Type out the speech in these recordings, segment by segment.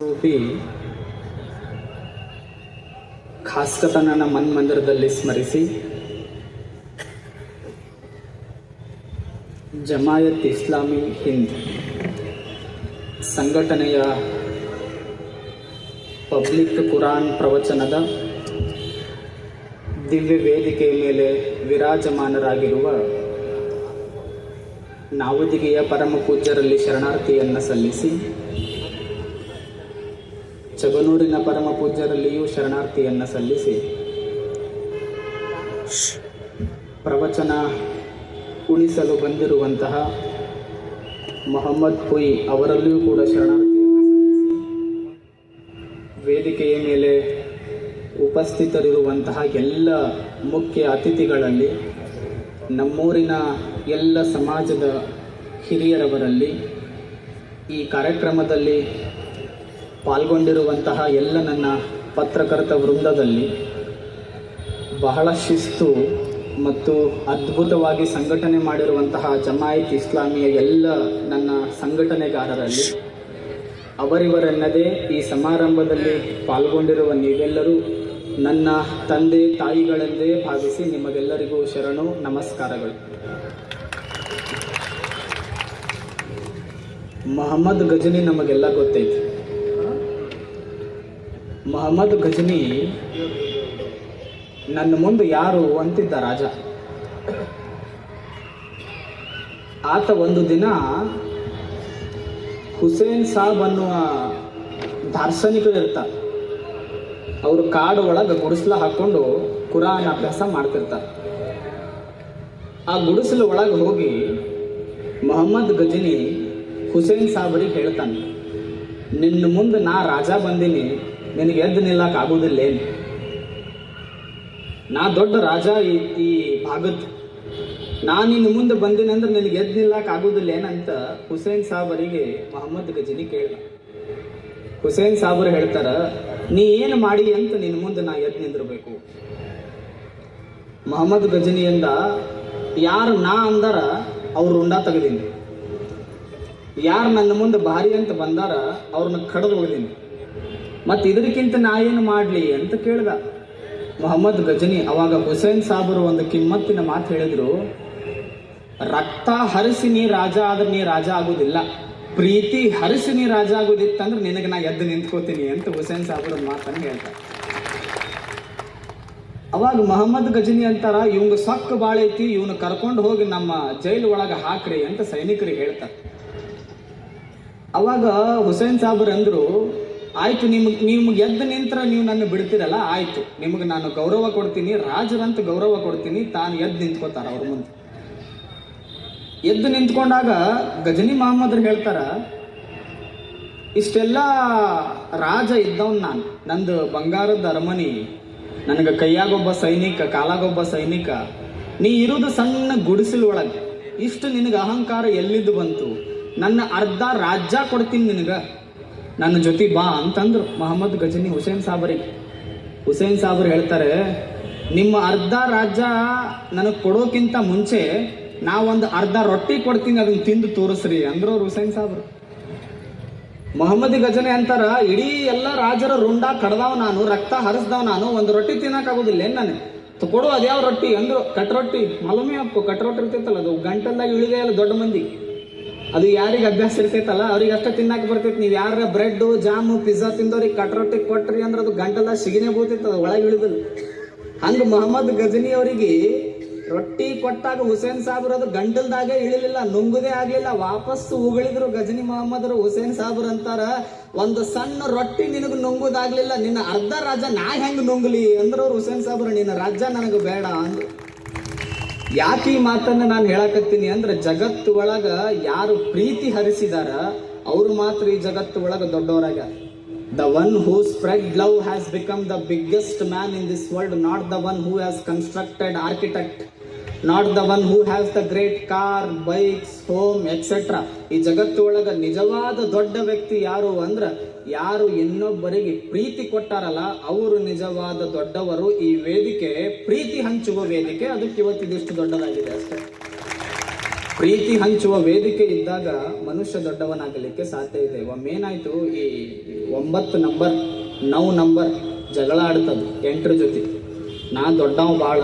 Rupee ಖಾಸ್ಕತನನ ಮನ್ಮಂದಿರದಲ್ಲಿ ಸ್ಮರಿಸಿ ಜಮಾಯತ್ ಇಸ್ಲಾಮಿ ಹಿಂದ್ ಸಂಘಟನೆಯ public Quran ಪ್ರವಚನದ ದಿವ್ಯ ವೇದಿಕೆಯ ಮೇಲೆ ವಿರಾಜಮಾನರಾಗಿರುವ ನಾವುದಿಗೆಯ ಪರಮ ಪೂಜ್ಯರಲ್ಲಿ ಶರಣಾರ್ಥಿಯನ್ನು ಸಲ್ಲಿಸಿ ಚಗನೂರಿನ ಪರಮ ಪೂಜ್ಯರಲ್ಲಿಯೂ ಶರಣಾರ್ಥಿಯನ್ನು ಸಲ್ಲಿಸಿ. ಪ್ರವಚನ ಉಳಿಸಲು ಬಂದಿರುವಂತಹ ಮೊಹಮ್ಮದ್ ಹುಯ್ ಅವರಲ್ಲಿಯೂ ಕೂಡ ಶರಣಾರ್ಥಿ ವೇದಿಕೆಯ ಮೇಲೆ ಉಪಸ್ಥಿತರಿರುವಂತಹ ಎಲ್ಲ ಮುಖ್ಯ ಅತಿಥಿಗಳಲ್ಲಿ, ನಮ್ಮೂರಿನ ಎಲ್ಲ ಸಮಾಜದ ಹಿರಿಯರವರಲ್ಲಿ ಈ ಕಾರ್ಯಕ್ರಮದಲ್ಲಿ ಪಾಲ್ಗೊಂಡಿರುವಂತಹ ಎಲ್ಲ ನನ್ನ ಪತ್ರಕರ್ತ ವೃಂದದಲ್ಲಿ ಬಹಳ ಶಿಸ್ತು ಮತ್ತು ಅದ್ಭುತವಾಗಿ ಸಂಘಟನೆ ಮಾಡಿರುವಂತಹ ಜಮಾಯಿತ್ ಇಸ್ಲಾಮಿಯ ಎಲ್ಲ ನನ್ನ ಸಂಘಟನೆಗಾರರಲ್ಲಿ ಅವರಿವರೆನ್ನದೇ ಈ ಸಮಾರಂಭದಲ್ಲಿ ಪಾಲ್ಗೊಂಡಿರುವ ನೀವೆಲ್ಲರೂ ನನ್ನ ತಂದೆ ತಾಯಿಗಳೆಂದೇ ಭಾವಿಸಿ ನಿಮಗೆಲ್ಲರಿಗೂ ಶರಣು ನಮಸ್ಕಾರಗಳು. ಮಹಮ್ಮದ್ ಗಜನಿ ನಮಗೆಲ್ಲ ಗೊತ್ತೈತಿ. ಮಹಮ್ಮದ್ ಗಜನಿ ನನ್ನ ಮುಂದೆ ಯಾರು ಅಂತಿದ್ದ ರಾಜ? ಆತ ಒಂದು ದಿನ ಹುಸೇನ್ ಸಾಬ್ ಅನ್ನುವ ದಾರ್ಶನಿಕರು ಇರ್ತಾರೆ ಅವರು ಕಾಡು ಒಳಗೆ ಗುಡಿಸ್ಲ ಹಾಕೊಂಡು ಕುರಾನ್ ಅಭ್ಯಾಸ ಮಾಡ್ತಿರ್ತಾರೆ. ಆ ಗುಡಿಸಲು ಒಳಗೆ ಹೋಗಿ ಮೊಹಮ್ಮದ್ ಗಜನಿ ಹುಸೇನ್ ಸಾಬರಿಗೆ ಹೇಳ್ತಾನೆ, ನಿನ್ನ ಮುಂದೆ ನಾ ರಾಜ ಬಂದೀನಿ ನಿನಗೆ ಎದ್ದು ಆಗುದಿಲ್ಲೇನು ನಾ ದೊಡ್ಡ ರಾಜ ಈ ಈ ಭಾಗದ. ನಾ ನಿನ್ನ ಮುಂದೆ ಬಂದೀನಿ ಅಂದ್ರೆ ನಿನಗೆ ಎದ್ದು ನಿಲ್ಲಕ್ಕೆ ಆಗುದಿಲ್ಲೇನಂತ ಹುಸೇನ್ ಸಾಬರಿಗೆ ಮೊಹಮ್ಮದ್ ಗಜನಿ ಕೇಳ ಹುಸೇನ್ ಸಾಬರು ಹೇಳ್ತಾರ, ನೀ ಏನು ಮಾಡಿ ಅಂತ ನಿನ್ನ ಮುಂದೆ ನಾ ಎದ್ದು ನಿಂದಿರಬೇಕು. ಮೊಹಮ್ಮದ್ ಗಜನಿಯಿಂದ, ಯಾರು ನಾ ಅಂದಾರ, ಅವ್ರು ರುಂಡ ತೆಗೆದೀನಿ. ಯಾರು ನನ್ನ ಮುಂದೆ ಭಾರಿ ಅಂತ ಬಂದಾರ ಅವ್ರನ್ನ ಕಡ್ದು ಹೋಗಿದ್ದೀನಿ ಮತ್ತೆ ಇದಕ್ಕಿಂತ ನಾ ಏನು ಮಾಡಲಿ ಅಂತ ಕೇಳ್ದ. ಮೊಹಮ್ಮದ್ ಗಜನಿ ಅವಾಗ ಹುಸೇನ್ ಸಾಬರು ಒಂದು ಕಿಮ್ಮತ್ತಿನ ಮಾತು ಹೇಳಿದ್ರು, ರಕ್ತ ಹರಿಸಿ ನೀ ರಾಜ ಆದ್ರೆ ನೀ ರಾಜ ಆಗೋದಿಲ್ಲ. ಪ್ರೀತಿ ಹರಿಸಿ ನೀ ರಾಜ ಆಗೋದಿತ್ತಂದ್ರೆ ನಿನಗೆ ನಾ ಎದ್ದು ನಿಂತ್ಕೋತೀನಿ ಅಂತ ಹುಸೇನ್ ಸಾಬರ ಮಾತನ್ನು ಹೇಳ್ತಾರೆ ಅವಾಗ ಮೊಹಮ್ಮದ್ ಗಜನಿ ಅಂತಾರ ಇವಂಗ ಸೊಕ್ಕ ಬಾಳೈತಿ ಇವನು ಕರ್ಕೊಂಡು ಹೋಗಿ ನಮ್ಮ ಜೈಲ್ ಒಳಗೆ ಹಾಕ್ರಿ ಅಂತ ಸೈನಿಕರಿಗೆ ಹೇಳ್ತಾರೆ. ಅವಾಗ ಹುಸೇನ್ ಸಾಬರ್ ಅಂದ್ರು ಆಯ್ತು, ನಿಮಗೆ, ನಿಮ್ಗೆ ಎದ್ದು ನಿಂತ್ರ ನೀವು ನನ್ನ ಬಿಡ್ತೀರಲ್ಲ, ಆಯ್ತು. ನಿಮಗೆ ನಾನು ಗೌರವ ಕೊಡ್ತೀನಿ, ರಾಜರಂತ ಗೌರವ ಕೊಡ್ತೀನಿ, ತಾನು ಎದ್ದು ನಿಂತ್ಕೋತಾರ ಅವ್ರ ಮುಂದೆ. ಎದ್ದು ನಿಂತ್ಕೊಂಡಾಗ ಗಜನಿ ಮಹಮ್ಮದ್ರು ಹೇಳ್ತಾರ, ಇಷ್ಟೆಲ್ಲ ರಾಜ ಇದ್ದವನ್ ನಾನು. ನಂದು ಬಂಗಾರದ ಅರಮನಿ, ನನಗೆ ಕೈಯಾಗೊಬ್ಬ ಸೈನಿಕ, ಕಾಲಾಗೊಬ್ಬ ಸೈನಿಕ, ನೀ ಇರೋದು ಸಣ್ಣ ಗುಡಿಸಲು ಒಳಗೆ. ಇಷ್ಟು ನಿನಗೆ ಅಹಂಕಾರ ಎಲ್ಲಿದ್ದು ಬಂತು? ನನ್ನ ಅರ್ಧ ರಾಜ್ಯ ಕೊಡ್ತೀನಿ ನಿನಗ. ನನ್ನ ಜೊತೆ ಬಾ ಅಂತಂದ್ರು ಮೊಹಮ್ಮದ್ ಗಜನಿ ಹುಸೇನ್ ಸಾಬರಿಗೆ. ಹುಸೇನ್ ಸಾಬರು ಹೇಳ್ತಾರೆ, ನಿಮ್ಮ ಅರ್ಧ ರಾಜ್ಯ ನನಗೆ ಕೊಡೋಕ್ಕಿಂತ ಮುಂಚೆ ನಾವೊಂದು ಅರ್ಧ ರೊಟ್ಟಿ ಕೊಡ್ತೀನಿ, ಅದನ್ನ ತಿಂದು ತೋರಿಸ್ರಿ ಅಂದ್ರು ಅವ್ರು ಹುಸೇನ್ ಸಾಬ್ರು. ಮೊಹಮ್ಮದ್ ಗಜನೆ ಅಂತಾರ, ಇಡೀ ಎಲ್ಲ ರಾಜರ ರುಂಡ ಕಡ್ದಾವ್ ನಾನು, ರಕ್ತ ಹರಿಸ್ದವ್ ನಾನು, ಒಂದು ರೊಟ್ಟಿ ತಿನ್ನಕ್ ಆಗುದಿಲ್ಲ, ಏನ್ ನಾನು? ಕೊಡು ಅದ್ಯಾವ ರೊಟ್ಟಿ ಅಂದ್ರು, ಕಟ್ ರೊಟ್ಟಿ, ಮಲಮಿ ಹಾಕು, ಕಟ್ ರೊಟ್ಟಿ ಇರ್ತೈತಲ್ಲ, ಅದು ಗಂಟಲ್ದಾಗ ಇಳಿದೇ ಇಲ್ಲ ದೊಡ್ಡ ಮಂದಿ. ಅದು ಯಾರಿಗೆ ಅಭ್ಯಾಸ ಇರ್ತೈತಲ್ಲ, ಅವ್ರಿಗೆ ಅಷ್ಟೇ ತಿನ್ನಕ್ ಬರ್ತೈತಿ. ನೀವು ಯಾರ ಬ್ರೆಡ್ ಜಾಮು, ಪಿಜ್ಜಾ ತಿಂದವ್ರಿಗೆ ಕಟ್ ರೊಟ್ಟಿ ಕೊಟ್ರಿ ಅಂದ್ರೆ ಅದು ಗಂಟಲ ಸಿಗಿನೇ ಬೋತಿತ್ತು ಅದು ಒಳಗೆ ಇಳಿದಲ್ಲ. ಹಂಗ ಮೊಹಮ್ಮದ್ ಗಜನಿ ಅವರಿಗೆ ರೊಟ್ಟಿ ಕೊಟ್ಟಾಗ ಹುಸೇನ್ ಸಾಬ್ರ ಅದು ಗಂಟಲ್ದಾಗೆ ಇಳಿಲಿಲ್ಲ, ನುಂಗುದೇ ಆಗ್ಲಿಲ್ಲ. ವಾಪಸ್ ಉಗಳಿದ್ರು ಗಜನಿ ಮೊಹಮ್ಮದ್ರು ಹುಸೇನ್ ಸಾಬ್ರು ಅಂತಾರ, ಒಂದು ಸಣ್ಣ ರೊಟ್ಟಿ ನಿನಗೆ ನುಂಗುದಾಗ್ಲಿಲ್ಲ, ನಿನ್ನ ಅರ್ಧ ರಾಜ ನಾ ಹೆಂಗ್ ನುಂಗ್ಲಿ? ಅಂದ್ರ ಹುಸೇನ್ ಸಾಬ್ರ, ನಿನ್ನ ರಾಜ್ಯ ನನಗೆ ಬೇಡ ಅಂದ್ರು. ಯಾಕೆ ಈ ಮಾತನ್ನ ನಾನು ಹೇಳಕತ್ತೀನಿ ಅಂದ್ರೆ ಜಗತ್ತು ಒಳಗ ಯಾರು ಪ್ರೀತಿ ಹರಿಸಿದಾರ, ಅವರು ಮಾತ್ರ ಈ ಜಗತ್ತು ಒಳಗ ದೊಡ್ಡವರಾಗ the one who spread love has become the biggest man in this world not the one who has constructed architect not the one who has the great car bikes home etcetera ಈ ಜಗತ್ತು ಒಳಗ ನಿಜವಾದ ದೊಡ್ಡ ವ್ಯಕ್ತಿ ಯಾರು ಅಂದ್ರ, ಯಾರು ಇನ್ನೊಬ್ಬರಿಗೆ ಪ್ರೀತಿ ಕೊಟ್ಟಾರಲ್ಲ, ಅವರು ನಿಜವಾದ ದೊಡ್ಡವರು. ಈ ವೇದಿಕೆ ಪ್ರೀತಿ ಹಂಚುವ ವೇದಿಕೆ. ಅದಕ್ಕೆ ಇವತ್ತಿದಿಷ್ಟು ದೊಡ್ಡದಾಗಿದೆ ಅಷ್ಟೇ. ಪ್ರೀತಿ ಹಂಚುವ ವೇದಿಕೆ ಇದ್ದಾಗ ಮನುಷ್ಯ ದೊಡ್ಡವನಾಗಲಿಕ್ಕೆ ಸಾಧ್ಯ ಇದೆ. ಒಮ್ಮೇನಾಯ್ತು ಈ ಒಂಬತ್ತು ನಂಬರ್, ನೌ ನಂಬರ್ ಜಗಳ ಆಡ್ತದೆ, ಎಂಟ್ರ ಜೊತೆ. ನಾ ದೊಡ್ಡವ ಬಾಳ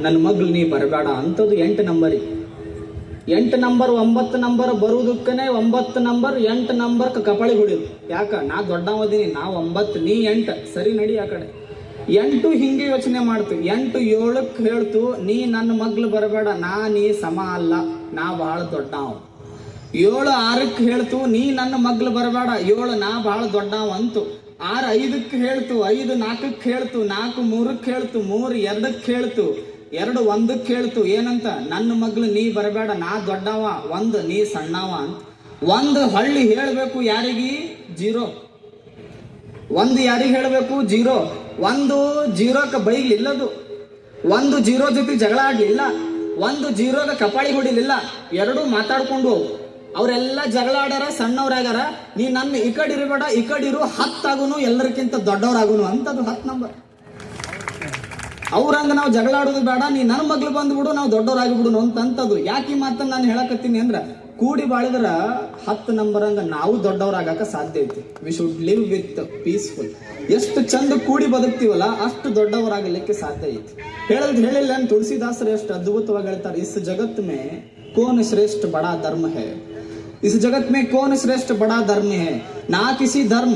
ನನ್ನ ಮಗ್ಳು ನೀ ಬರಬೇಡ ಅಂಥದ್ದು ಎಂಟು ನಂಬರಿಗೆ ಎಂಟು ನಂಬರ್, ಒಂಬತ್ತು ನಂಬರ್ ಬರುವುದಕ್ಕನೆ ಒಂಬತ್ತು ನಂಬರ್ ಎಂಟು ನಂಬರ್ ಕಪಾಳಿ ಹೊಡಿದು ಯಾಕೆ? ನಾ ದೊಡ್ಡವದೀನಿ ನಾ ಒಂಬತ್ತು, ನೀ ಎಂಟು. ಸರಿ ನಡಿ ಆ ಕಡೆ. ಎಂಟು ಹಿಂಗೆ ಯೋಚನೆ ಮಾಡ್ತು. ಎಂಟು ಏಳಕ್ಕೆ ಹೇಳ್ತು, ನೀ ನನ್ನ ಮಗ್ಳು ಬರಬೇಡ, ನಾ ನೀ ಸಮ ಅಲ್ಲ, ನಾ ಬಹಳ ದೊಡ್ಡವ. ಏಳು ಆರಕ್ಕೆ ಹೇಳ್ತು, ನೀ ನನ್ನ ಮಗ್ಳು ಬರಬೇಡ, ಏಳು ನಾ ಬಹಳ ದೊಡ್ಡವ ಅಂತು. ಆರು ಐದಕ್ಕೆ ಹೇಳ್ತು, ಐದು ನಾಲ್ಕಕ್ಕೆ ಹೇಳ್ತು ನಾಲ್ಕು ಮೂರಕ್ಕೆ ಹೇಳ್ತು, ಮೂರು ಎರಡಕ್ಕೆ ಹೇಳ್ತು. ಎರಡು ಒಂದಕ್ಕೆ ಕೇಳ್ತು, ಏನಂತ? ನನ್ನ ಮಗ್ಳು ನೀ ಬರಬೇಡ, ನಾ ದೊಡ್ಡವ, ಒಂದು ನೀ ಸಣ್ಣವ ಅಂತ. ಒಂದು ಹಳ್ಳಿ ಹೇಳಬೇಕು ಯಾರಿಗಿ? ಜೀರೋ. ಒಂದು ಯಾರಿಗೆ ಹೇಳಬೇಕು? ಜೀರೋ. ಒಂದು ಜೀರೋಕ್ಕೆ ಬೈಲಿಲ್ಲದು. ಒಂದು ಜೀರೋ ಜೊತೆ ಜಗಳ ಆಡ್ಲಿಲ್ಲ ಒಂದು ಜೀರೋಗ ಕಪಾಳಿ ಹೊಡಿಲಿಲ್ಲ. ಎರಡೂ ಮಾತಾಡ್ಕೊಂಡು ಅವರೆಲ್ಲ ಜಗಳ ಆಡಾರ ಸಣ್ಣವ್ರಾಗಾರ ನೀ ನನ್ನ ಈ ಕಡೆ ಇರಬೇಡ, ಈ ಕಡೆ ಇರು, ಹತ್ತಾಗುನು ಎಲ್ಲರಿಗಿಂತ ದೊಡ್ಡವರಾಗುನು ಅಂತದು ಹತ್ತು ನಂಬರ್ ಅವ್ರಂಗ ನಾವು ಜಗಳಾಡೋದು ಬೇಡ, ನೀ ನನ್ನ ಮಗ್ಳು ಬಂದ್ಬಿಡು, ನಾವು ದೊಡ್ಡವರಾಗಿಬಿಡು ಅಂತಂತದು. ಯಾಕೆ ಈ ಮಾತನ್ನು ನಾನು ಹೇಳಕತ್ತೀನಿ ಅಂದ್ರೆ, ಕೂಡಿ ಬಾಳಿದ್ರ ಹತ್ತು ನಂಬರಂಗ ನಾವು ದೊಡ್ಡವರಾಗಕ ಸಾಧ್ಯ ಐತಿ. We should live with peaceful ಎಷ್ಟು ಚಂದ ಕೂಡಿ ಬದುಕ್ತೀವಲ್ಲ, ಅಷ್ಟು ದೊಡ್ಡವರಾಗಲಿಕ್ಕೆ ಸಾಧ್ಯ ಐತಿ. ಹೇಳದ್ ಹೇಳಿಲ್ಲ ತುಳಸಿದಾಸರು ಎಷ್ಟು ಅದ್ಭುತವಾಗಿ ಹೇಳ್ತಾರೆ, ಇಸ್ ಜಗತ್ ಮೇ ಕೋನ್ ಶ್ರೇಷ್ಠ ಬಡಾ ಧರ್ಮ ಹೇ? ಇಸ್ ಜಗತ್ ಮೇ ಕೋನ್ ಶ್ರೇಷ್ಠ ಬಡಾ ಧರ್ಮ ಹೇ? ನಾ ಕಿಸಿ ಧರ್ಮ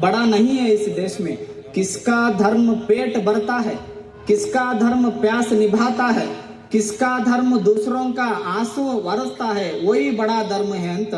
ಬಡಾ ನಹಿ ಹೇ ಇಸ್ ದೇಶ ಮೇ. ಕಿಸ್ಕಾ ಧರ್ಮ ಪೇಟ್ ಬರ್ತಾ ಹೇ? किसका धर्म प्यास निभाता है किसका धर्म दूसरों का आंसू वरसता है वही बड़ा धर्म है ಅಂತ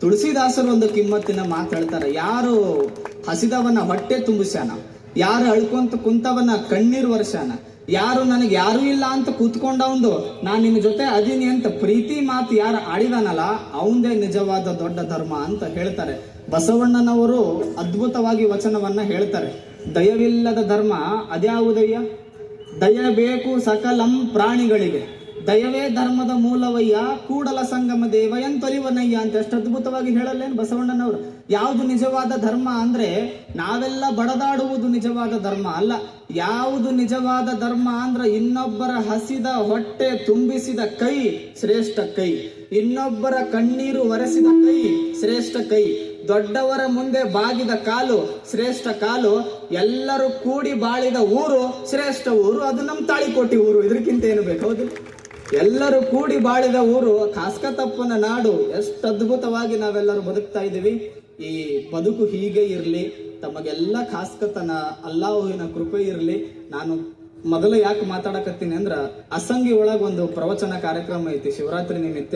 ತುಳಸಿದಾಸರು ಒಂದು ಕಿಮ್ಮತ್ತಿನ ಮಾತು ಹೇಳ್ತಾರೆ ಯಾರು ಹಸಿದವನ ಹೊಟ್ಟೆ ತುಂಬಿಸ್ಯಾನ ಯಾರು ಅಳ್ಕೊಂತ ಕುಂತವನ ಕಣ್ಣೀರ್ ವರ್ಷಾನ ಯಾರು ನನಗೆ ಯಾರು ಇಲ್ಲ ಅಂತ ಕೂತ್ಕೊಂಡವಂದು ನಾನು ನಿನ್ನ ಜೊತೆ ಅದೀನಿ ಅಂತ ಪ್ರೀತಿ ಮಾತು ಯಾರು ಆಡಿದಾನಲ್ಲ ಅವಂದೇ ನಿಜವಾದ ದೊಡ್ಡ ಧರ್ಮ ಅಂತ ಹೇಳ್ತಾರೆ ಬಸವಣ್ಣನವರು ಅದ್ಭುತವಾಗಿ ವಚನವನ್ನ ಹೇಳ್ತಾರೆ ದಯವಿಲ್ಲದ ಧರ್ಮ ಅದ್ಯಾವುದಯ್ಯ ದಯ ಬೇಕು ಸಕಲಂ ಪ್ರಾಣಿಗಳಿಗೆ. ದಯವೇ ಧರ್ಮದ ಮೂಲವಯ್ಯ, ಕೂಡಲ ಸಂಗಮ ದೇವ ಎಂತೊಲಿವನಯ್ಯ ಅಂತ ಎಷ್ಟು ಅದ್ಭುತವಾಗಿ ಹೇಳಲ್ಲೇನು ಬಸವಣ್ಣನವರು. ಯಾವುದು ನಿಜವಾದ ಧರ್ಮ ಅಂದ್ರೆ ನಾವೆಲ್ಲ ಬಡದಾಡುವುದು ನಿಜವಾದ ಧರ್ಮ ಅಲ್ಲ. ಯಾವುದು ನಿಜವಾದ ಧರ್ಮ ಅಂದ್ರೆ ಇನ್ನೊಬ್ಬರ ಹಸಿದ ಹೊಟ್ಟೆ ತುಂಬಿಸಿದ ಕೈ ಶ್ರೇಷ್ಠ ಕೈ. ಇನ್ನೊಬ್ಬರ ಕಣ್ಣೀರು ಒರೆಸಿದ ಕೈ ಶ್ರೇಷ್ಠ ಕೈ. ದೊಡ್ಡವರ ಮುಂದೆ ಬಾಗಿದ ಕಾಲು ಶ್ರೇಷ್ಠ ಕಾಲು, ಎಲ್ಲರೂ ಕೂಡಿ ಬಾಳಿದ ಊರು ಶ್ರೇಷ್ಠ ಊರು. ಅದು ನಮ್ಮ ತಾಳಿಕೋಟಿ ಊರು. ಇದಕ್ಕಿಂತ ಏನು ಬೇಕು? ಹೌದು. ಎಲ್ಲರೂ ಕೂಡಿ ಬಾಳಿದ ಊರು ಕಾಸ್ಕತಪ್ಪನ ನಾಡು. ಎಷ್ಟು ಅದ್ಭುತವಾಗಿ ನಾವೆಲ್ಲರೂ ಬದುಕ್ತಾ ಇದ್ದೀವಿ. ಈ ಬದುಕು ಹೀಗೆ ಇರಲಿ. ತಮಗೆಲ್ಲ ಕಾಸ್ಕತನ, ಅಲ್ಲಾಹುವಿನ ಕೃಪೆ ಇರಲಿ. ನಾನು ಮೊದಲು ಯಾಕೆ ಮಾತಾಡಕತ್ತೀನಿ ಅಂದ್ರೆ, ಅಸಂಗಿ ಒಳಗ ಒಂದು ಪ್ರವಚನ ಕಾರ್ಯಕ್ರಮ ಐತಿ ಶಿವರಾತ್ರಿ ನಿಮಿತ್ತ.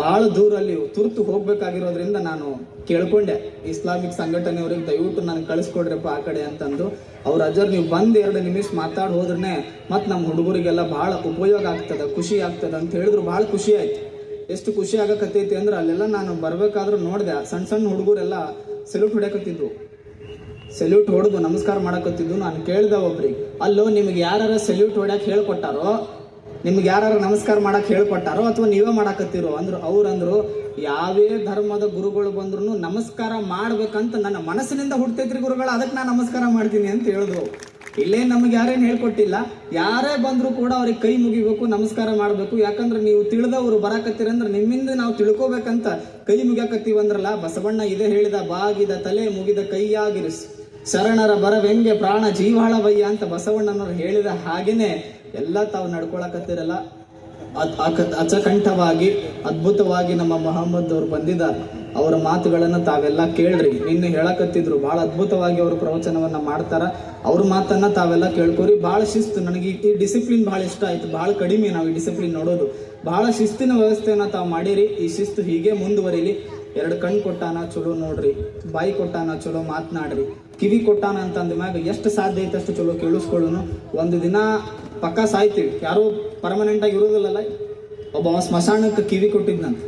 ಬಹಳ ದೂರ ಅಲ್ಲಿ ತುರ್ತು ಹೋಗ್ಬೇಕಾಗಿರೋದ್ರಿಂದ ನಾನು ಕೇಳ್ಕೊಂಡೆ. ಇಸ್ಲಾಮಿಕ್ ಸಂಘಟನೆಯವ್ರಿಗೆ ದಯವಿಟ್ಟು ನಾನು ಕಳಿಸ್ಕೊಡ್ರಪ್ಪ ಆ ಕಡೆ ಅಂತಂದು. ಅವ್ರ ಅಜರ್, ನೀವು ಬಂದು ಎರಡು ನಿಮಿಷ ಮಾತಾಡಿ ಹೋದ್ರೆ ಮತ್ ನಮ್ಮ ಹುಡುಗರಿಗೆಲ್ಲ ಬಹಳ ಉಪಯೋಗ ಆಗ್ತದ, ಖುಷಿ ಆಗ್ತದ ಅಂತ ಹೇಳಿದ್ರು. ಬಹಳ ಖುಷಿ ಆಯ್ತು. ಎಷ್ಟು ಖುಷಿ ಆಗಕತ್ತೈತಿ ಅಂದ್ರೆ ಅಲ್ಲೆಲ್ಲ ನಾನು ಬರಬೇಕಾದ್ರೂ ನೋಡ್ದೆ. ಸಣ್ಣ ಸಣ್ಣ ಹುಡುಗರೆಲ್ಲ ಸೆಲ್ಯೂಟ್ ಹೊಡ್ಯಾಕತ್ತಿದ್ವು ಸೆಲ್ಯೂಟ್ ಹೊಡೆದು ನಮಸ್ಕಾರ ಮಾಡಕತ್ತಿದ್ದು ನಾನು ಕೇಳ್ದೆ ಒಬ್ರಿಗೆ, ಅಲ್ಲೋ, ನಿಮ್ಗೆ ಯಾರು ಸೆಲ್ಯೂಟ್ ಹೊಡ್ಯಾಕ್ ಹೇಳ್ಕೊಟ್ಟಾರೋ? ನಿಮ್ಗೆ ಯಾರು ನಮಸ್ಕಾರ ಮಾಡಕ್ ಹೇಳ್ಕೊಟ್ಟಾರೋ ಅಥವಾ ನೀವೇ ಮಾಡಾಕತ್ತೀರೋ ಅಂದ್ರು, ಅವ್ರು ಅಂದ್ರು, ಯಾವೇ ಧರ್ಮದ ಗುರುಗಳು ಬಂದ್ರು ನಮಸ್ಕಾರ ಮಾಡ್ಬೇಕಂತ ನನ್ನ ಮನಸ್ಸಿನಿಂದ ಹುಡ್ತೈತ್ರಿ ಗುರುಗಳು, ಅದಕ್ಕೆ ನಾನು ನಮಸ್ಕಾರ ಮಾಡ್ತೀನಿ ಅಂತ ಹೇಳಿದ್ರು. ಇಲ್ಲೇ ನಮ್ಗೆ ಯಾರೇನು ಹೇಳ್ಕೊಟ್ಟಿಲ್ಲ. ಯಾರೇ ಬಂದರೂ ಕೂಡ ಅವ್ರಿಗೆ ಕೈ ಮುಗಿಬೇಕು, ನಮಸ್ಕಾರ ಮಾಡಬೇಕು. ಯಾಕಂದ್ರೆ ನೀವು ತಿಳಿದವರು ಬರಾಕತ್ತೀರ ಅಂದ್ರೆ ನಿಮ್ಮಿಂದ ನಾವು ತಿಳ್ಕೊಬೇಕಂತ ಕೈ ಮುಗಿಯಾಕತ್ತೀವಂದ್ರಲ್ಲ ಬಸವಣ್ಣ ಇದೇ ಹೇಳಿದ, ಬಾಗಿದ ತಲೆ ಮುಗಿದ ಕೈಯಾಗಿರಿಸ್ ಶರಣರ ಬರವೆಂಗೆ ಪ್ರಾಣ ಜೀವಾಳವಯ್ಯ ಅಂತ ಬಸವಣ್ಣನವರು ಹೇಳಿದ ಹಾಗೇನೆ ಎಲ್ಲ ತಾವು ನಡ್ಕೊಳಕತ್ತಿರಲ್ಲ. ಅಚಕಂಠವಾಗಿ, ಅದ್ಭುತವಾಗಿ ನಮ್ಮ ಮೊಹಮ್ಮದ್ ಅವ್ರು ಬಂದಿದ್ದಾರೆ. ಅವರ ಮಾತುಗಳನ್ನು ತಾವೆಲ್ಲ ಕೇಳ್ರಿ. ನಿನ್ನೆ ಹೇಳಕತ್ತಿದ್ರು ಬಹಳ ಅದ್ಭುತವಾಗಿ ಅವರು ಪ್ರವಚನವನ್ನ ಮಾಡ್ತಾರ. ಅವ್ರ ಮಾತನ್ನ ತಾವೆಲ್ಲ ಕೇಳ್ಕೊರಿ. ಬಹಳ ಶಿಸ್ತು. ನನಗೆ ಈ- ಡಿಸಿಪ್ಲಿನ್ ಬಹಳ ಇಷ್ಟ ಆಯ್ತು. ಬಹಳ ಕಡಿಮೆ ನಾವು ಈ ಡಿಸಿಪ್ಲಿನ್ ನೋಡೋದು. ಬಹಳ ಶಿಸ್ತಿನ ವ್ಯವಸ್ಥೆಯನ್ನ ತಾವು ಮಾಡಿರಿ. ಈ ಶಿಸ್ತು ಹೀಗೆ ಮುಂದುವರಿಲಿ. ಎರಡು ಕಣ್ಣು ಕೊಟ್ಟಾನ, ಚಲೋ ನೋಡ್ರಿ. ಬಾಯಿ ಕೊಟ್ಟಾನ, ಚಲೋ ಮಾತನಾಡ್ರಿ. ಕಿವಿ ಕೊಟ್ಟಾನ ಅಂತ ಅಂದ ಮ್ಯಾಗ ಎಷ್ಟು ಸಾಧ್ಯ ಐತೆ ಅಷ್ಟು ಚಲೋ ಕೇಳಿಸ್ಕೊಳ್ಳೋನು. ಒಂದು ದಿನ ಪಕ್ಕ ಸಾಯ್ತೀವಿ ಯಾರೋ ಪರ್ಮನೆಂಟ್ ಆಗಿ ಇರೋದಿಲ್ಲಲ್ಲ ಒಬ್ಬ ಸ್ಮಶಾನಕ್ಕೆ ಕಿವಿ ಕೊಟ್ಟಿದ್ನಂತ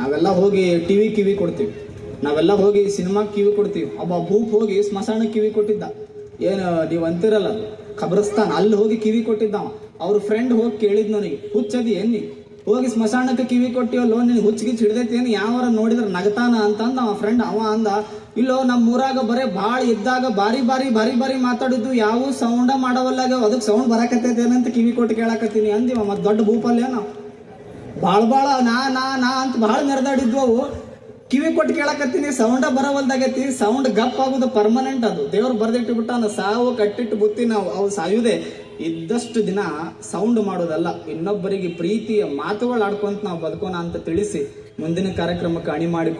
ನಾವೆಲ್ಲ ಹೋಗಿ ಟಿವಿ ಕಿವಿ ಕೊಡ್ತೀವಿ. ನಾವೆಲ್ಲ ಹೋಗಿ ಸಿನಿಮಾ ಕಿವಿ ಕೊಡ್ತೀವಿ. ಒಬ್ಬ ಭೂಪ್ ಹೋಗಿ ಸ್ಮಶಾನಕ್ಕೆ ಕಿವಿ ಕೊಟ್ಟಿದ್ದ. ಏನು, ನೀವು ಅಂತಿರಲ್ಲ ಖಬ್ರಸ್ತಾನ್. ಅಲ್ಲಿ ಹೋಗಿ ಕಿವಿ ಕೊಟ್ಟಿದ್ದಾವ ಅವ್ರ ಫ್ರೆಂಡ್ ಹೋಗಿ ಕೇಳಿದ್ ನನಗೆ. ಹುಚ್ಚದಿ ಎನ್ನಿ? ಹೋಗಿ ಸ್ಮಶಾನಕ್ಕೆ ಕಿವಿ ಕೊಟ್ಟಿವಲ್ಲೋ ನಿನ್ ಹುಚ್ಚಿಗಿಚ್ಚು ಹಿಡ್ದೈತಿ ಏನು? ಯಾವಾರ ನೋಡಿದ್ರೆ ನಗತಾನ ಅಂತಂದ ಅವ ಫ್ರೆಂಡ್ ಅವ ಅಂದ. ಇಲ್ಲೋ ನಮ್ಮ ಊರಾಗ ಬರೇ ಭಾಳ ಇದ್ದಾಗ ಬಾರಿ ಬಾರಿ ಬಾರಿ ಬಾರಿ ಮಾತಾಡಿದ್ದು. ಯಾವ ಸೌಂಡ ಮಾಡವಲ್ಲಾಗ ಅದಕ್ಕೆ ಸೌಂಡ್ ಬರಾಕತ್ತೈತೆ ಏನಂತ ಕಿವಿ ಕೊಟ್ಟು ಕೇಳಾಕತ್ತೀನಿ ಅಂದಿವ ಮತ್ತೆ ದೊಡ್ಡ ಭೂಪಲ್ಯ ನಾವು. ಭಾಳ ಭಾಳ ನಾ ನಾ ನಾ ಅಂತ ಭಾಳ ಮೆರೆದಾಡಿದ್ವು ಅವು. ಕಿವಿ ಕೊಟ್ಟು ಕೇಳಕತ್ತೀನಿ. ಸೌಂಡ ಬರವಲ್ದಾಗೈತಿ. ಸೌಂಡ್ ಗಪ್ ಆಗುದು ಪರ್ಮನೆಂಟ್ ಅದು. ದೇವ್ರು ಬರ್ದಿಟ್ಟು ಬಿಟ್ಟ ಸಾವು ಕಟ್ಟಿಟ್ಟು ಬುತ್ತಿ ನಾವು. ಅವು ಸಾಯುವುದೇ ಇದ್ದಷ್ಟು ದಿನ ಸೌಂಡ್ ಮಾಡೋದಲ್ಲ. ಇನ್ನೊಬ್ಬರಿಗೆ ಪ್ರೀತಿಯ ಮಾತುಗಳು ಆಡ್ಕೊಂತ ನಾವು ಬದುಕೋಣ ಅಂತ ತಿಳಿಸಿ ಮುಂದಿನ ಕಾರ್ಯಕ್ರಮಕ್ಕೆ ಅಣಿ ಮಾಡಿ